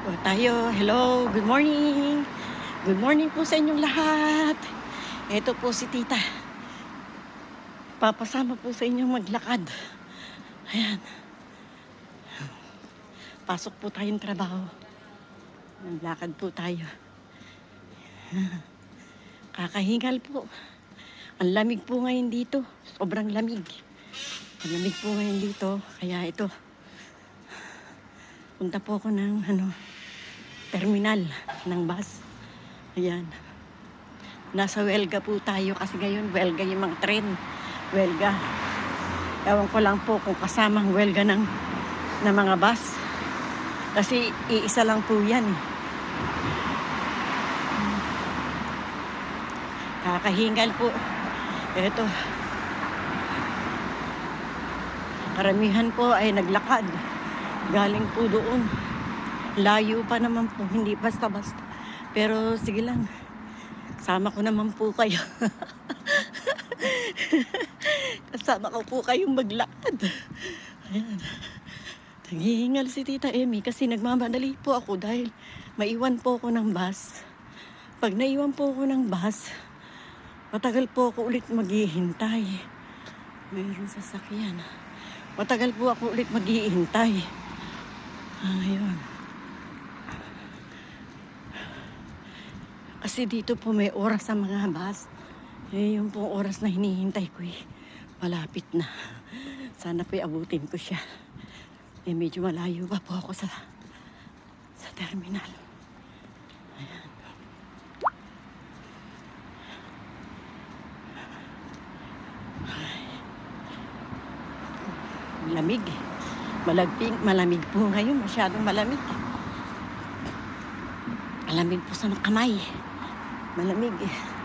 O tayo, hello, good morning. Good morning po sa inyong lahat. Ito po si tita. Papasama po sa inyong maglakad. Ayan. Pasok po tayong trabaho. Naglakad po tayo. Kakahingal po. Ang lamig po ngayon dito. Sobrang lamig. Ang lamig po ngayon dito. Kaya ito. Punta po ako ng ano, terminal ng bus. Ayan. Nasa Welga po tayo kasi ngayon Welga yung mga tren. Welga. Ewan ko lang po kung kasamang Welga ng, ng mga bus. Kasi iisa lang po yan. Kakahingal po. Ito. Karamihan po ay naglakad. Galing po doon. Layo pa naman po, hindi basta-basta. Pero sige lang, sama ko naman po kayo. Kasama ko po kayong maglakad. Ayan. Naghihingal si Tita Emmy kasi nagmamadali po ako dahil maiwan po ako ng bus. Pag naiwan po ako ng bus, matagal po ako ulit maghihintay. Mayroon sasakyan. Matagal po ako ulit maghihintay. Ayun. Kasi dito po may oras sa mga bus. Eh, yung pong oras na hinihintay ko eh. Malapit na. Sana po abutin ko siya. Eh, medyo malayo pa po ako sa sa terminal. Ayan. Ay. Lamig eh. Malagping, malamig po ngayon. Masyadong malamig. Malamig po sa kamay. Malamig eh.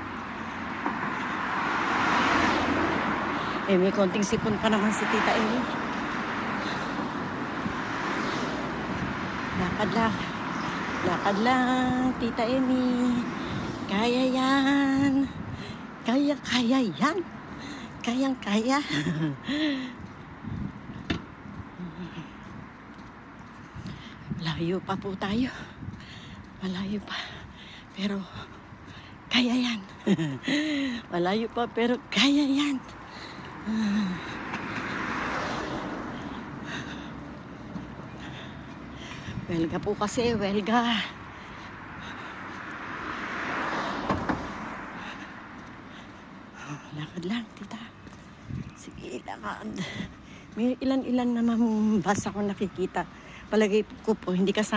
Eh, may konting sipon pa naman si Tita Amy. Lakad lang. Lakad lang, Tita Amy. Kaya yan. Kaya, kaya yan. Kayang kaya. Layo pa po tayo. Malayo pa. Pero, kaya yan. Malayo pa, pero kaya yan. Welga po kasi, welga. Oh, Lakad lang, tita. Sige, lakad. May ilan-ilan naman bus ako nakikita. Palagay ko po, hindi kasama.